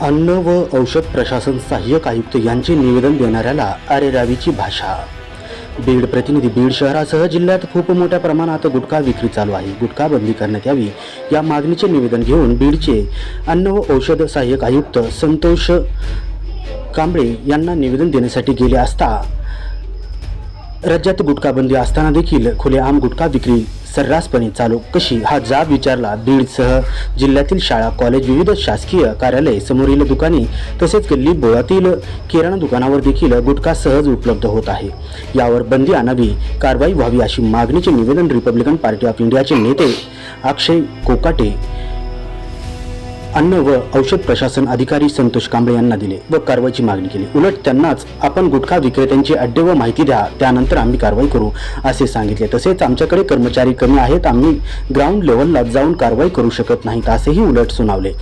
अन्न व औषध प्रशासन सहाय्यक आयुक्त यांचे निवेदन देणाऱ्याला अरेरावीची भाषा. बीड प्रतिनिधी बीड शहरासह जिल्ह्यात खूप मोठ्या प्रमाणात गुटखा विक्री चालू आहे. गुटखा बंदी करण्यात यावी या मागणीचे निवेदन घेऊन बीडचे अन्न व औषध सहाय्यक आयुक्त संतोष कांबळे यांना निवेदन देण्यासाठी गेले असता राज्यात गुटखा बंदी असताना देखील खुलेआम गुटखा विक्री सर्रासपणे चालू. कशी? हा जाब विचारला बीडसह जिल्ह्यातील शाळा कॉलेज विविध शासकीय कार्यालय समोरील दुकाने तसेच गल्ली बोळातील किराणा दुकानावर देखील गुटखा सहज उपलब्ध होत आहे. यावर बंदी आणावी कारवाई व्हावी अशी मागणीचे निवेदन रिपब्लिकन पार्टी ऑफ इंडियाचे नेते अक्षय कोकाटे अन्न व औषध प्रशासन अधिकारी संतोष कांबळे यांना दिले व कारवाईची मागणी केली. उलट त्यांनाच आपण गुटखा विक्रेत्यांची अड्डे व माहिती द्या त्यानंतर आम्ही कारवाई करू असे सांगितले. तसेच आमच्याकडे कर्मचारी कमी आहेत आम्ही ग्राउंड लेवलला जाऊन कारवाई करू शकत नाहीत असेही उलट सुनावले.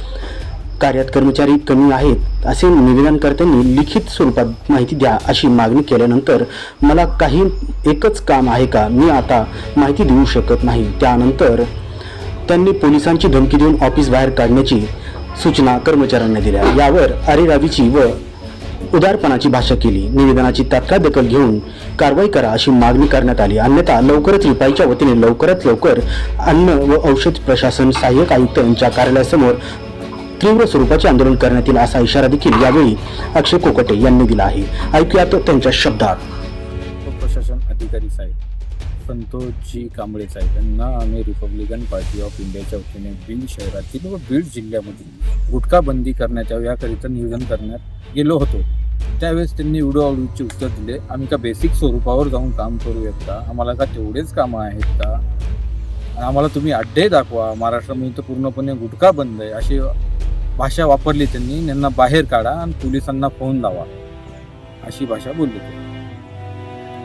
कार्यात कर्मचारी कमी आहेत असे निवेदनकर्त्यांनी लिखित स्वरूपात माहिती द्या अशी मागणी केल्यानंतर मला काही एकच काम आहे का? मी आता माहिती देऊ शकत नाही. त्यानंतर त्यांनी पोलिसांची धमकी देऊन ऑफिस बाहेर काढण्याची सूचना कर्मचाऱ्यांना दिल्या. यावर अरेरावीची व उदारपणाची भाषा केली. निवेदनाची तात्काळ दखल घेऊन कारवाई करा अशी मागणी करण्यात आली. अन्यथा लवकरच रिपाईच्या वतीने लवकरात लवकर अन्न व औषध प्रशासन सहाय्यक आयुक्त यांच्या कार्यालयासमोर तीव्र स्वरूपाचे आंदोलन करण्यात येईल असा इशारा देखील यावेळी अक्षय कोकटे यांनी दिला आहे. ऐकूयात त्यांच्या शब्दात. प्रशासन अधिकारी साहेब संतोषजी कांबळे साहेब यांना आम्ही रिपब्लिकन पार्टी ऑफ इंडियाच्या वतीने बीड शहरातील व बीड जिल्ह्यामधील गुटखा बंदी करण्यात यावं याकरिता नियोजन करण्यात गेलो होतो. त्यावेळेस त्यांनी व्हिडिओ उत्तर दिले आम्ही का बेसिक स्वरूपावर जाऊन काम करूयात का? आम्हाला का तेवढेच कामं आहेत का? आम्हाला तुम्ही अड्डे दाखवा. महाराष्ट्रामध्ये तर पूर्णपणे गुटखा बंद आहे. अशी भाषा वापरली त्यांनी. त्यांना बाहेर काढा आणि पोलिसांना फोन लावा. अशी भाषा बोलली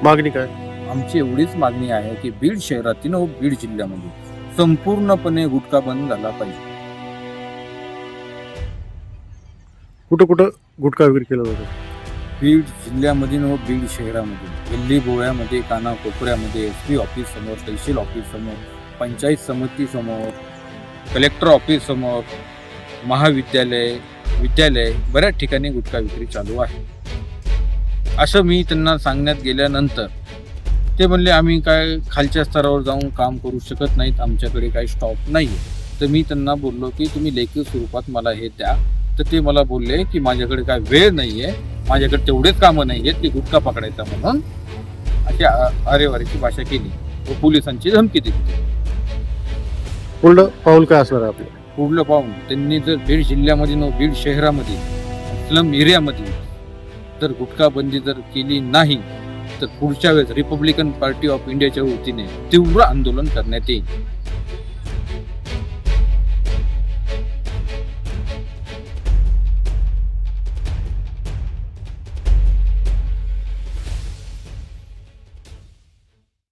मागणी काय? आमची एवढीच मागणी आहे की बीड शहरातील व बीड जिल्ह्यामध्ये संपूर्णपणे गुटखा बंद झाला पाहिजे. कुठं कुठं गुटखा विक्री केला जातो? बीड जिल्ह्यामध्ये व बीड शहरामध्ये गल्ली बोळ्यामध्ये काना कोपऱ्यामध्ये एस पी ऑफिस समोर तहसील ऑफिस समोर पंचायत समिती समोर कलेक्टर ऑफिस समोर महाविद्यालय विद्यालय बऱ्याच ठिकाणी गुटखा विक्री चालू आहे. असं मी त्यांना सांगण्यात गेल्यानंतर ते म्हणले आम्ही काय खालच्या स्तरावर जाऊन काम करू शकत नाहीत. आमच्याकडे काही स्टॉप नाही तर मी त्यांना बोललो की तुम्ही लेखी स्वरूपात मला हे द्या. तर ते मला बोलले की माझ्याकडे काय वेळ नाही आहे माझ्याकडे तेवढेच कामं नाही आहेत की गुटखा पकडायचा म्हणून अशी अरेवारीची भाषा केली व पोलिसांची धमकी दिली. पुढलं पाऊल काय असणार आपलं? पुढलं पाहून त्यांनी जर बीड जिल्ह्यामध्ये न बीड शहरामध्ये स्लम एरियामध्ये जर गुटखा बंदी जर केली नाही तर पुढच्या वेळेस रिपब्लिकन पार्टी ऑफ इंडियाच्या वतीने तीव्र आंदोलन करण्यात येईल.